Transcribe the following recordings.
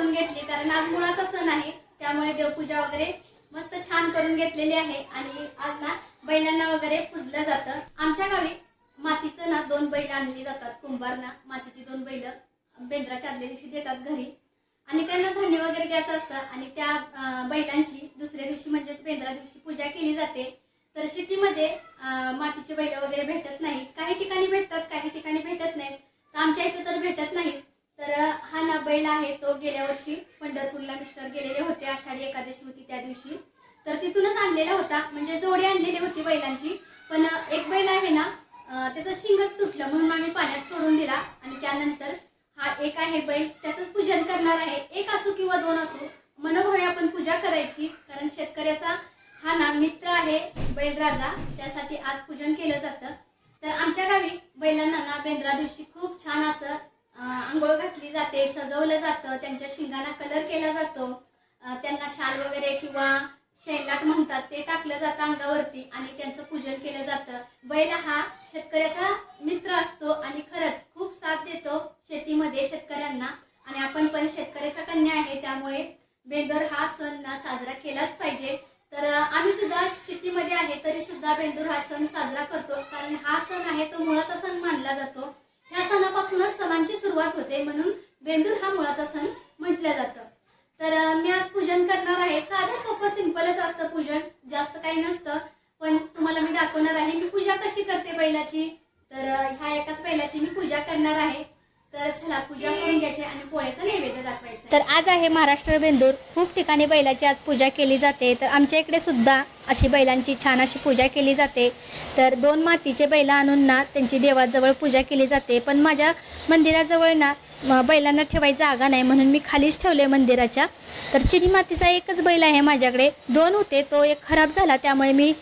आज मुळाचा सण आहे त्यामुळे देवपूजा वगैरे मस्त छान करून घेतलेली आहे. आणि आज ना बैलांना वगैरे पुजलं जातं. आमच्या गावी मातीचं ना दोन बैल आणली जातात. कुंभारना मातीची दोन बैल बेंद्राच्या आदल्या दिवशी देतात घरी. आणि त्यांना धान्य वगैरे द्यायचं असतं. आणि त्या बैलांची दुसऱ्या दिवशी म्हणजेच बेंद्रा दिवशी पूजा केली जाते. तर सिटीमध्ये मातीचे बैल वगैरे भेटत नाहीत. काही ठिकाणी भेटतात काही ठिकाणी भेटत नाहीत. तर आमच्या इथं तर भेटत नाहीत तर बैल आहे तो गेल्या वर्षी पंढरपूरला मिस्टर गेलेले होते आषाढी एकादशी होती त्या दिवशी. तर तिथूनच आणलेला होता म्हणजे जोडी आणलेली होती बैलांची. पण एक बैल आहे ना त्याचं शिंगच तुटलं म्हणून आम्ही पाण्यात सोडून दिला आणि त्यानंतर हा एक आहे बैल त्याचंच पूजन करणार आहे. एक असो किंवा दोन असो मनोभावे आपण पूजा करायची कारण शेतकऱ्याचा हा ना मित्र आहे बैलराजा त्यासाठी आज पूजन केलं जातं. तर आमच्या गावी बैलांना ना बेंद्रा दिवशी खूप छान असं आंघोळ घातली जाते सजवलं जातं त्यांच्या शिंगांना कलर केला जातो. त्यांना शाल वगैरे किंवा शेंगात म्हणतात ते टाकलं जातं अंगावरती आणि त्यांचं पूजन केलं जातं. बैल हा शेतकऱ्याचा मित्र असतो आणि खरंच खूप साथ देतो शेतीमध्ये शेतकऱ्यांना. आणि आपण पण शेतकऱ्याच्या कन्या आहे त्यामुळे बेंदूर हा सण साजरा केलाच पाहिजे. तर आम्ही सुद्धा शेतीमध्ये आहे तरी सुद्धा बेंदूर हा सण साजरा करतो. कारण हा सण आहे तो मुळाचा सण मानला जातो. सणांची सुरुवात होते म्हणून बेंदूर हा मुळाचा सण म्हटलं जातं. तर मी आज पूजन करणार आहे. साधं सोपं सिंपलच असतं पूजन. जास्त काही नसतं. पण तुम्हाला मी दाखवणार आहे मी पूजा कशी करते बैलाची? तर ह्या एकाच बैलाची मी पूजा करणार आहे. तर चला पूजा करून घ्यायची आणि पोळ्याचा नैवेद्य दाखवायचा. तर आज आहे महाराष्ट्र बेंदूर. खूप ठिकाणी बैलाची आज पूजा केली जाते. तर आमच्या इकडे सुद्धा अशी बैलांची छान अशी पूजा केली जाते. तर दोन मातीचे बैल आणून ना त्यांची देवाजवळ पूजा केली जाते. पण माझ्या मंदिराजवळ ना बैलांना ठेवायची जागा नाही म्हणून मी खालीच ठेवले मंदिराच्या. तर चिनी मातीचा एकच बैल आहे माझ्याकडे. दोन होते तो एक खराब झाला त्यामुळे मी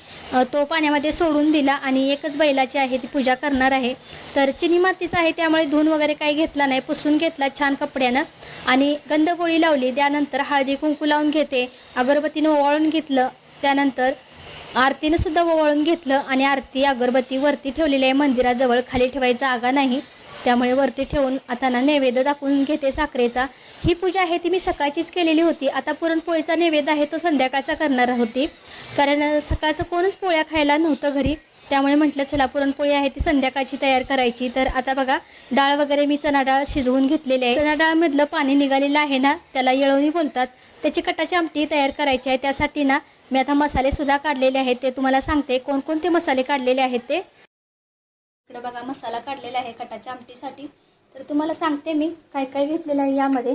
तो पाण्यामध्ये सोडून दिला आणि एकच बैलाची आहे ती पूजा करणार आहे. तर चिनी मातीचा आहे त्यामुळे धुवून वगैरे काही घेतला नाही पुसून घेतला छान कपड्यानं. आणि गंधगोळी लावली त्यानंतर हळदी कुंकू लावून घेते अगरबत्तीनं ओवाळून घेतलं त्यानंतर आरतीनं सुद्धा ओवाळून घेतलं आणि आरती अगरबत्ती वरती ठेवलेली आहे मंदिराजवळ खाली ठेवायची जागा नाही त्यामुळे वरती ठेवून आता ना नैवेद्य दाखवून घेते साखरेचा. ही पूजा आहे ती मी सकाळचीच केलेली होती. आता पुरणपोळीचा नैवेद्य आहे तो संध्याकाळचा करणार होती. कारण सकाळचं कोणच पोळ्या खायला नव्हतं घरी. त्यामुळे म्हटलं चला पुरणपोळी आहे ती संध्याकाळची तयार करायची. तर आता बघा डाळ वगैरे मी चणा डाळ शिजवून घेतलेली आहे. चणा डाळमधलं पाणी निघालेलं आहे ना त्याला येळवणी बोलतात. त्याची कटाची आमटी तयार करायची आहे. त्यासाठी ना मी आता मसालेसुद्धा काढलेले आहेत. ते तुम्हाला सांगते कोणकोणते मसाले काढलेले आहेत ते. इकडं बघा मसाला काढलेला आहे कटाच्या आमटीसाठी. तर तुम्हाला सांगते मी काय काय घेतलेलं आहे यामध्ये.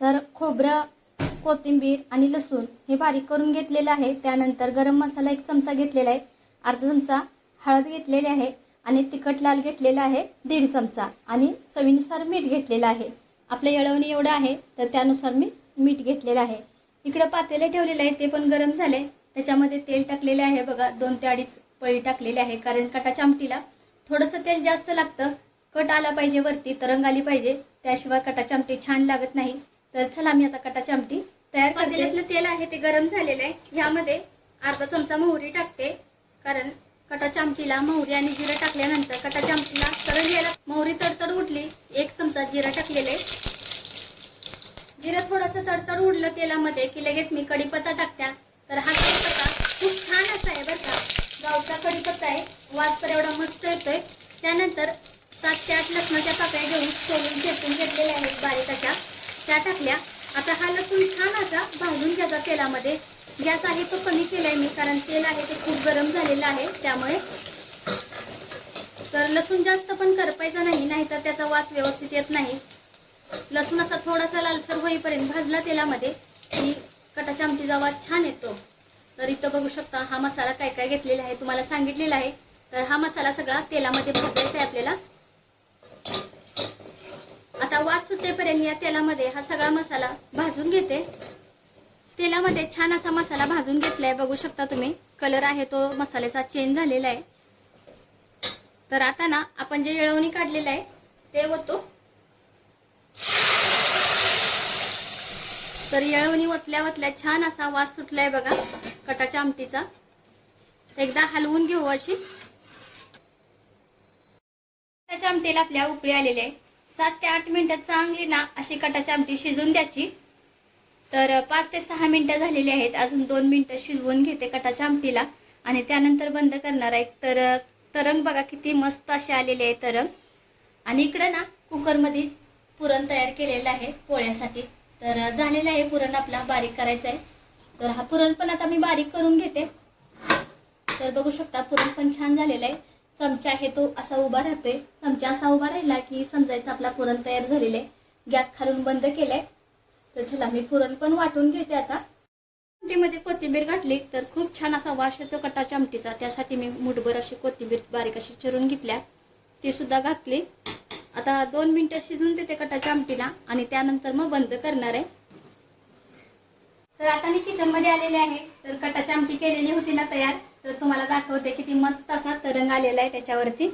तर खोबरं कोथिंबीर आणि लसूण हे बारीक करून घेतलेलं आहे. त्यानंतर गरम मसाला एक चमचा घेतलेला आहे. अर्धा चमचा हळद घेतलेली आहे आणि तिखट लाल घेतलेला आहे दीड चमचा. आणि चवीनुसार मीठ घेतलेलं आहे. आपलं येळवणी एवढं आहे तर त्यानुसार मी मीठ घेतलेलं आहे. इकडं पातेले ठेवलेलं आहे ते पण गरम झाले त्याच्यामध्ये तेल टाकलेले आहे बघा दोन ते अडीच पळी टाकलेले आहे. कारण कटाच्या आमटीला थोडंसं तेल जास्त लागतं. कट आला पाहिजे वरती तरंग आली पाहिजे. त्याशिवाय कटाची आमटी छान लागत नाही. तर चला मी आता कटाची आमटी तयार करते. तेल आहे ते गरम झालेलं आहे. ह्यामध्ये अर्धा चमचा मोहरी टाकते. कारण कटाच्या आमटीला मोहरी आणि जिरं टाकल्यानंतर कटाच्या आमटीला तरंग यायला मोहरी तडतड उठली एक चमचा जिरं टाकलेला आहे. जिरं थोडंसं तडतड उडलं तेलामध्ये की लगेच मी कढीपत्ता टाकत्या. तर हा कढीपत्ता खूप छान असा आहे बरं का. गावचा कढीपत्ता आहे. वास तर एवढा मस्त येतोय. त्यानंतर सात ते आठ लसणाच्या पाकळ्या घेऊन सोलून चेपून घेतलेल्या आहेत बारीक अशा. त्या टाकल्या. आता हा लसूण छान असा भाजून घ्यायचा तेलामध्ये. गॅस आहे तो कमी केलाय मी कारण तेल आहे ते खूप गरम झालेलं आहे त्यामुळे. तर लसूण जास्त पण करपायचा नाही नाहीतर त्याचा वास व्यवस्थित येत नाही. लसूण असा थोडासा लालसर होईपर्यंत भाजला तेलामध्ये की कटाच्या आमटीचा वास छान येतो. तर इथं बघू शकता हा मसाला काय काय घेतलेला आहे तुम्हाला सांगितलेला आहे. तर हा मसाला सगळा तेलामध्ये भाजायचा आहे आपल्याला. आता वास सुटेपर्यंत या तेलामध्ये हा सगळा मसाला भाजून घेते. तेलामध्ये छान असा मसाला भाजून घेतलाय बघू शकता तुम्ही. कलर आहे तो मसाल्याचा चेंज झालेला आहे. तर आता ना आपण जे येळवणी काढलेलं आहे ते होतो तर येळवणी ओतल्या ओतल्या छान असा वास सुटलाय बघा. कटाच्या आमटीचा. एकदा हलवून घेऊ अशी. कटाच्या आमटीला आपल्या उकळी आलेली आहे. सात ते आठ मिनिटात चांगली ना अशी कटाची आमटी शिजून द्यायची. तर पाच ते सहा मिनटं झालेली आहेत. अजून दोन मिनटं शिजवून घेते कटाच्या आमटीला. आणि त्यानंतर बंद करणार आहे. तर तरंग बघा किती मस्त असे आलेले आहे तरंग. आणि इकडं ना कुकरमध्ये पुरण तयार केलेलं आहे पोळ्यासाठी. तर झालेलं आहे पुरण आपला बारीक करायचं आहे तर हा पुरण पण आता मी बारीक करून घेते. तर बघू शकता पुरण पण छान झालेलं आहे. चमचा आहे तो असा उभा राहतोय. चमचा असा उभा राहिला की समजायचं आपला पुरण तयार झालेलं आहे. गॅस खालून बंद केलाय. तर चला मी पुरण पण वाटून घेते आता. आमटीमध्ये कोथिंबीर घातली तर खूप छान असा वास येतो कटाच्या आमटीचा. त्यासाठी मी मुठभर अशी कोथिंबीर बारीक अशी चिरून घेतल्या. ती सुद्धा घातली. आता दोन मिनिटं शिजून देते कटाच्या आमटीला आणि त्यानंतर मग बंद करणार आहे. तर आता मी किचनमध्ये आलेले आहे. तर कटाची आमटी केलेली होती ना तयार. तर तुम्हाला दाखवते किती मस्त असा तरंग आलेला आहे त्याच्यावरती.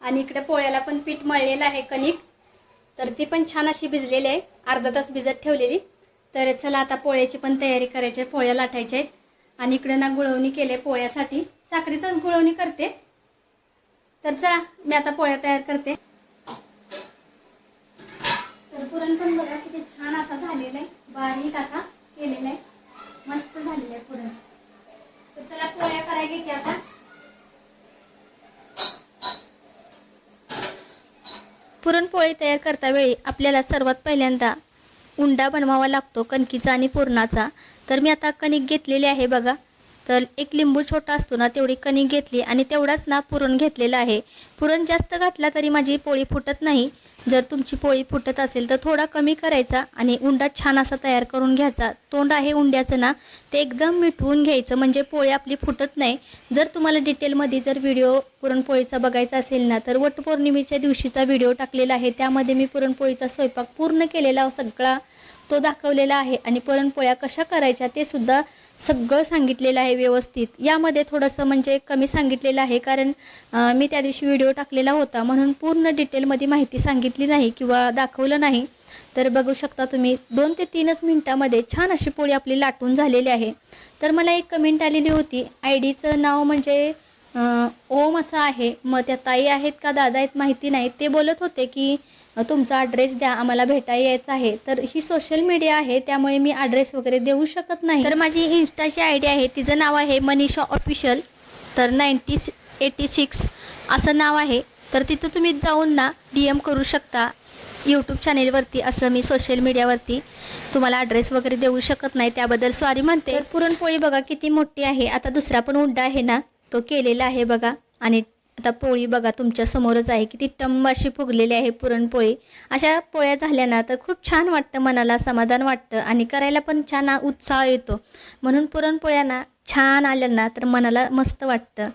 आणि इकडे पोळ्याला पण पीठ मळलेलं आहे कणिक. तर ती पण छान अशी भिजलेली आहे. अर्धा तास भिजत ठेवलेली. तर चला आता पोळ्याची पण तयारी करायची. आहे पोळ्या लाटायच्या आहेत. आणि इकडे ना गुळवणी केले पोळ्यासाठी. साखरेचाच गुळवणी करते. तर चला मी आता पोळ्या तयार करते. पुरण पण बघा किती छान असा झालेला आहे बारीक असा केलेला आहे मस्त झालेला आहे पुरण. तर चला पोळ्या करायला घेते आता. पुरणपोळी तयार करता वेळी आपल्याला सर्वात पहिल्यांदा उंडा बनवावा लागतो कणकीचा आणि पुरणाचा. तर मी आता कणिक घेतलेली आहे बघा. तर एक लिंबू छोटा असतो ना तेवढी कणिक घेतली आणि तेवढाच ना पुरण घेतलेलं आहे. पुरण जास्त घातला तरी माझी पोळी फुटत नाही. जर तुमची पोळी फुटत असेल तर थोडा कमी करायचा आणि उंडा छान असा तयार करून घ्यायचा. तोंड आहे उंड्याचं ना ते एकदम मिठवून घ्यायचं म्हणजे पोळी आपली फुटत नाही. जर तुम्हाला डिटेलमध्ये जर व्हिडिओ पुरणपोळीचा बघायचा असेल ना तर वटपौर्णिमेच्या दिवशीचा व्हिडिओ टाकलेला आहे. त्यामध्ये मी पुरणपोळीचा स्वयंपाक पूर्ण केलेला सगळा तो दाखवलेला आहे आणि पुरणपोळ्या कशा करायच्या ते सुद्धा सगळं सांगितलेलं आहे व्यवस्थित. यामध्ये थोडंसं म्हणजे कमी सांगितलेलं आहे कारण मी त्या दिवशी व्हिडिओ टाकलेला होता म्हणून पूर्ण डिटेलमध्ये माहिती सांगितली नाही किंवा दाखवलं नाही. तर बघू शकता तुम्ही दोन ते तीनच मिनटामध्ये छान अशी पोळी आपली लाटून झालेली आहे. तर मला एक कमेंट आलेली होती आय डीचं नाव म्हणजे ओम असं आहे. मग त्या ताई आहेत का दादा आहेत माहिती नाही. ते बोलत होते की तुमचा ॲड्रेस द्या आम्हाला भेटायला यायचं आहे. तर ही सोशल मीडिया आहे त्यामुळे मी ॲड्रेस वगैरे देऊ शकत नाही. तर माझी इन्स्टाची आय डी आहे तिचं नाव आहे मनीषा ऑफिशियल तर नाईन्टी एटी सिक्स असं नाव आहे. तर तिथं तुम्ही जाऊन ना डी एम करू शकता. यूट्यूब चॅनेलवरती असं मी सोशल मीडियावरती तुम्हाला ॲड्रेस वगैरे देऊ शकत नाही. त्याबद्दल सॉरी म्हणते. पुरणपोळी बघा किती मोठी आहे. आता दुसरा पण उड्डा आहे ना तो केलेला आहे बघा. आणि आता पोळी बघा तुमच्या समोरच आहे किती टंब अशी फुगलेली आहे पुरणपोळी. अशा पोळ्या झाल्या ना तर खूप छान वाटतं मनाला समाधान वाटतं आणि करायला पण छान उत्साह येतो. म्हणून पुरणपोळ्या ना छान आल्या ना तर मनाला मस्त वाटतं.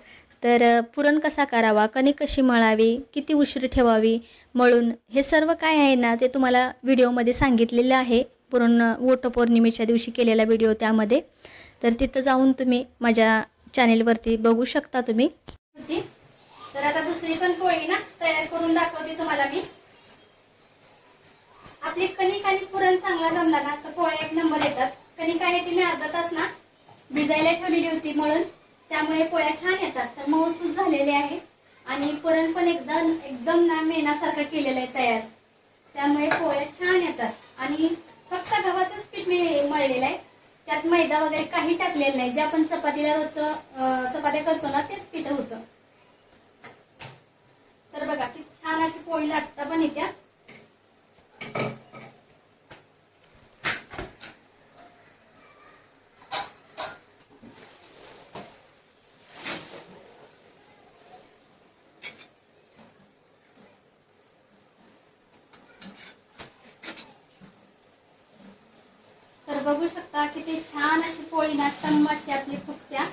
तर पुरण कसा करावा कणिक कशी मळावी किती उशीर ठेवावी मळून हे सर्व काय आहे ना ते तुम्हाला व्हिडिओमध्ये सांगितलेलं आहे. पुरण वटपौर्णिमेच्या दिवशी केलेला व्हिडिओ त्यामध्ये. तर तिथं जाऊन तुम्ही माझ्या चॅनेलवरती बघू शकता तुम्ही. तर आता दुसरी पण पोळी ना तयार करून दाखवते तुम्हाला मी. आपली कणिक आणि पुरण चांगला जमला ना तर पोळ्या एक नंबर येतात. कणिक आहे ती मी अर्धा तास ना भिजायला ठेवलेली होती म्हणून त्यामुळे पोळ्या छान येतात. तर मऊसूस झालेले आहे. आणि पुरण पण एकदम एकदम ना मेणासारखं केलेलं आहे तयार. त्यामुळे पोळ्या छान येतात. आणि फक्त गव्हाचंच पीठ मी मळलेलं आहे. त्यात मैदा वगैरे काही टाकलेलं नाही. जे आपण चपातीला रोजचं चपात्या करतो ना तेच पीठ होतं तर बघा किती छान अशी पोळी लाटता पण येत्या तर बघू शकता किती छान अशी पोळी ना टम्म अशी आपली फुकत्या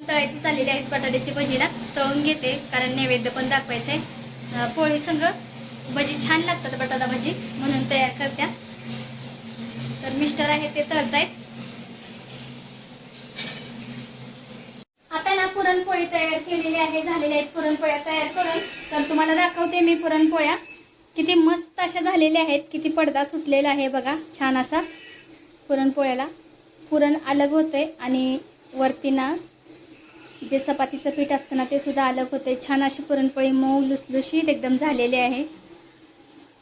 तळायची चाललेली आहेत बटाट्याची भजी ना तळून घेते कारण नैवेद्य पण दाखवायचंय. आहे पोळी संग भजी छान लागतात बटाटा भजी म्हणून तयार करत्या. तर मिस्टर आहे ते तळतायत आता ना पुरणपोळी तयार केलेली आहे झालेल्या आहेत पुरणपोळ्या. तयार करून तर तुम्हाला दाखवते मी पुरणपोळ्या. किती मस्त अशा झालेल्या आहेत किती पडदा सुटलेला आहे बघा छान असा पुरणपोळ्याला. पुरण अलग होते आणि वरती ना जे चपातीचं पीठ असतं ना ते सुद्धा अलग होते छान अशी पुरणपोळी मऊ लुसलुशीत एकदम झालेली आहे.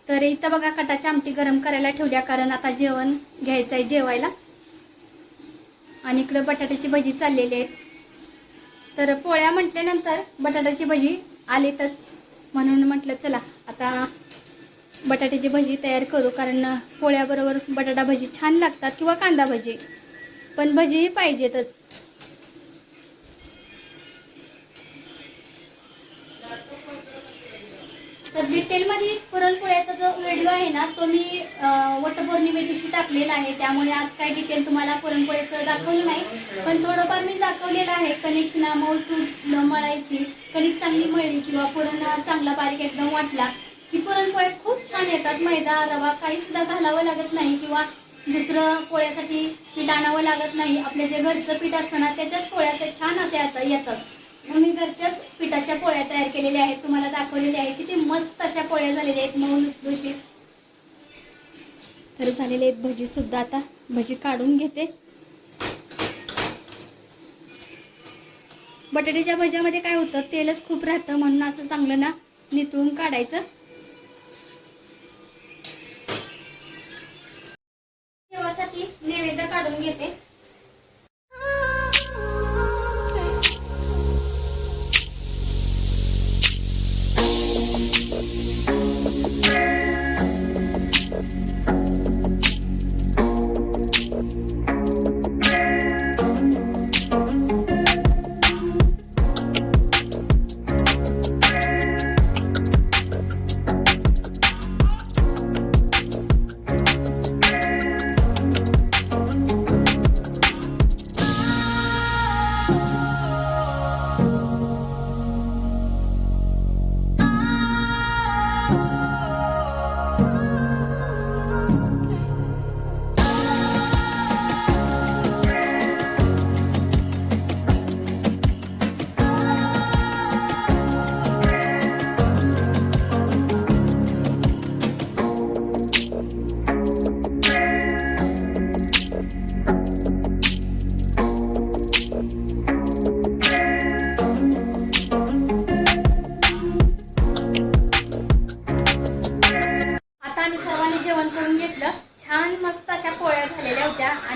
तर इथं बघा कटाची आमटी गरम करायला ठेवल्या कारण आता जेवण घ्यायचं आहे जेवायला. आणि इकडं बटाट्याची भजी चाललेली आहेत. तर पोळ्या म्हटल्यानंतर बटाट्याची भजी आलीतच. म्हणून म्हटलं चला आता बटाट्याची भजी तयार करू कारण पोळ्याबरोबर बटाटा भजी छान लागतात किंवा कांदा भजी. पण भजीही पाहिजेतच. तर डिटेलमध्ये पुरणपोळ्याचा जो व्हिडिओ आहे ना तो मी वटपौर्णिमे दिवशी टाकलेला आहे. त्यामुळे आज काय डिटेल तुम्हाला पुरणपोळ्याचं दाखवलं नाही. पण थोडंफार मी दाखवलेलं आहे. कणिक ना मौसूद मळायची कणिक चांगली मळली किंवा पुरण चांगला बारीक एकदम वाटला की पुरणपोळ्या खूप छान येतात. मैदा रवा काही सुद्धा घालावं लागत नाही किंवा दुसरं पोळ्यासाठी पीठ आणावं लागत नाही. आपलं जे घरचं पीठ असतं ना त्याच्याच पोळ्या छान असे आता येतात. मग मी घरच्याच पिठाच्या पोळ्या तयार केलेल्या आहेत तुम्हाला दाखवलेल्या आहेत. किती मस्त अशा पोळ्या झालेल्या आहेत मऊ लुसलुशीत तर झालेले आहेत भजी सुद्धा आता. भजी काढून घेते. बटाट्याच्या भज्यामध्ये काय होतं तेलच खूप राहतं म्हणून असं चांगलं ना नितळून काढायचं.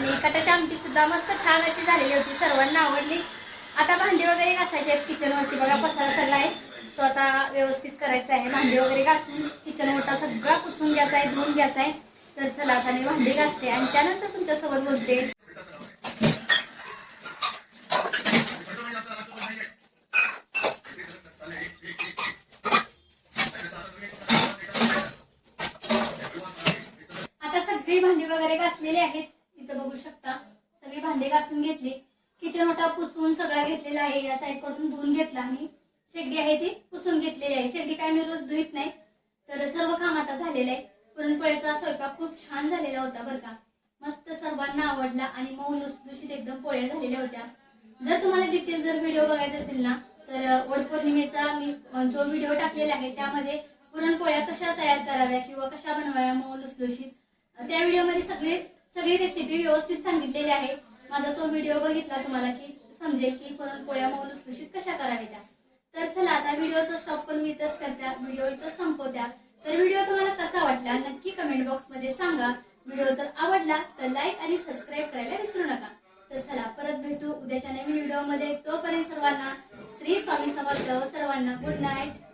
आणि कटाची आमटी सुद्धा मस्त छान अशी झालेली होती. सर्वांना आवडली. आता भांडी वगैरे घासायची आहेत किचनवरती बघा पसारा सगळा आहे. तो आता व्यवस्थित करायचा आहे. भांडी वगैरे घासून किचन ओटा सगळा पुसून घ्यायचा आहे धुवून घ्यायचा आहे. तर चला आता मी भांडी घासते आणि त्यानंतर तुमच्यासोबत बोलते. आता सगळी भांडी वगैरे घासलेली आहेत. इथं बघू शकता. सगळी भांडे घासून घेतली. किचन ओटा पुसून सगळा घेतलेला आहे. या साईडकडून धुवून घेतला आणि शेगडी आहे ती पुसून घेतलेली आहे. शेगडी काय मी रोज धुईत नाही. तर सर्व काम आता झालेलं आहे. पुरणपोळीचा स्वयंपाक खूप छान झालेला होता बरं का. मस्त सर्वांना आवडला आणि मऊ लुसलुशीत एकदम पोळ्या झालेल्या होत्या. जर तुम्हाला डिटेल जर व्हिडिओ बघायचा असेल ना तर वडपौर्णिमेचा मी जो व्हिडिओ टाकलेला आहे त्यामध्ये पुरणपोळ्या कशा तयार कराव्या किंवा कशा बनवाव्या मऊ लुसलुशीत त्या व्हिडिओमध्ये सगळे सगळी रेसिपी व्यवस्थित सांगितलेली आहे. माझा तो व्हिडिओ बघितला तुम्हाला की समजेल की पुरणपोळ्या मऊ लुसलुशीत कशा कराव्या त्या. तर चला आता व्हिडिओचा स्टॉप पण मी इथंच करत्या व्हिडिओ इथंच संपवत्या तर व्हिडिओ तुम्हाला कसा वाटला नक्की कमेंट बॉक्समध्ये सांगा. व्हिडिओ जर आवडला तर लाईक आणि सबस्क्राईब करायला विसरू नका. तर चला परत भेटू उद्याच्या नवीन व्हिडिओमध्ये तोपर्यंत सर्वांना श्री स्वामी समर्थ सर्वांना गुड नाईट